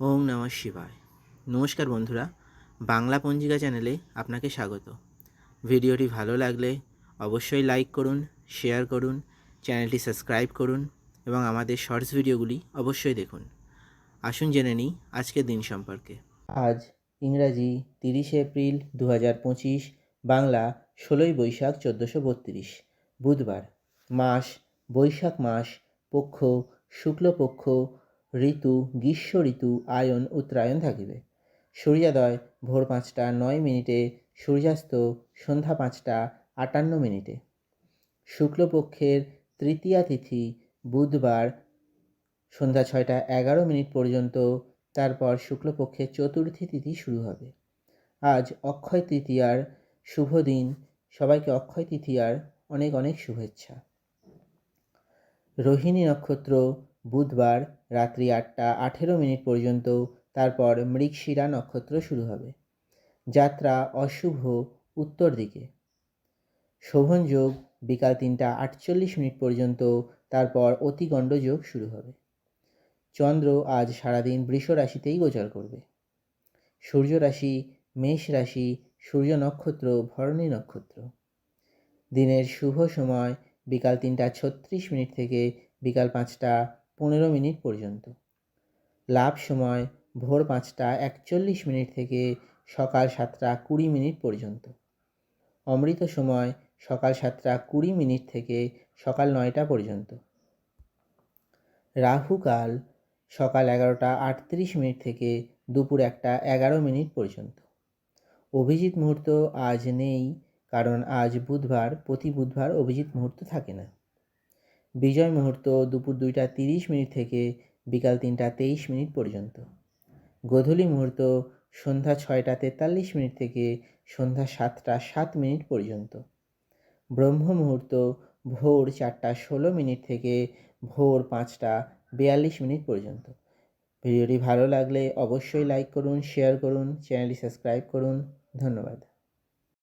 ওম নমঃ শিবায়। নমস্কার বন্ধুরা, বাংলা পঞ্জিকা চ্যানেলে আপনাকে স্বাগত। ভিডিওটি ভালো লাগলে অবশ্যই লাইক করুন, শেয়ার করুন, চ্যানেলটি সাবস্ক্রাইব করুন এবং আমাদের শর্টস ভিডিওগুলি অবশ্যই দেখুন। আসুন জেনে নিই আজকের দিন সম্পর্কে। আজ ইংরাজি তিরিশে এপ্রিল দু হাজার পঁচিশ, বাংলা ষোলোই বৈশাখ চোদ্দোশো বত্রিশ, বুধবার। মাস, বৈশাখ মাস, পক্ষ, শুক্লপক্ষ ঋতু, গ্রীষ্ম ঋতু, আয়ন উত্তরায়ণ থাকিবে। সূর্যোদয় ভোর পাঁচটা, নয় মিনিটে, সূর্যাস্ত সন্ধ্যা পাঁচটা, আটান্ন মিনিটে। শুক্লপক্ষের তৃতীয়া তিথি, বুধবার সন্ধ্যা ছয়টা, এগারো মিনিট পর্যন্ত, তারপর শুক্লপক্ষের চতুর্থী তিথি শুরু হবে। আজ অক্ষয় তৃতীয়ার শুভ দিন। সবাইকে অক্ষয় তৃতীয়ার অনেক অনেক শুভেচ্ছা। রোহিণী নক্ষত্র বুধবার রাত্রি আটটা আঠেরো মিনিট পর্যন্ত তারপর মৃগশিরা নক্ষত্র শুরু হবে। যাত্রা অশুভ উত্তর দিকে। শোভন যোগ বিকাল তিনটা আটচল্লিশ মিনিট পর্যন্ত তারপর অতিগণ্ড যোগ শুরু হবে। চন্দ্র আজ সারাদিন বৃষ রাশিতেই গোচর করবে। সূর্য রাশি, মেষ রাশি, সূর্য নক্ষত্র, ভরণী নক্ষত্র। দিনের শুভ সময় বিকাল তিনটা ছত্রিশ মিনিট থেকে বিকাল পাঁচটা পনেরো মিনিট পর্যন্ত। লাভ সময়, ভোর পাঁচটা একচল্লিশ মিনিট থেকে সকাল সাতটা কুড়ি মিনিট পর্যন্ত। অমৃত সময়, সকাল সাতটা কুড়ি মিনিট থেকে সকাল নয়টা পর্যন্ত। রাহুকাল, সকাল এগারোটা আটত্রিশ মিনিট থেকে দুপুর একটা এগারো মিনিট পর্যন্ত। অভিজিৎ মুহূর্ত আজ নেই, কারণ আজ বুধবার, প্রতি বুধবার অভিজিৎ মুহূর্ত থাকে না। বিজয় মুহূর্ত দুপুর দুইটা তিরিশ মিনিট থেকে বিকাল তিনটা তেইশ মিনিট পর্যন্ত। গোধূলি মুহূর্ত সন্ধ্যা ছয়টা তেতাল্লিশ মিনিট থেকে সন্ধ্যা সাতটা সাত মিনিট পর্যন্ত। ব্রহ্ম মুহূর্ত ভোর চারটা ষোলো মিনিট থেকে ভোর পাঁচটা বিয়াল্লিশ মিনিট পর্যন্ত। ভিডিওটি ভালো লাগলে অবশ্যই লাইক করুন, শেয়ার করুন, চ্যানেলটি সাবস্ক্রাইব করুন। ধন্যবাদ।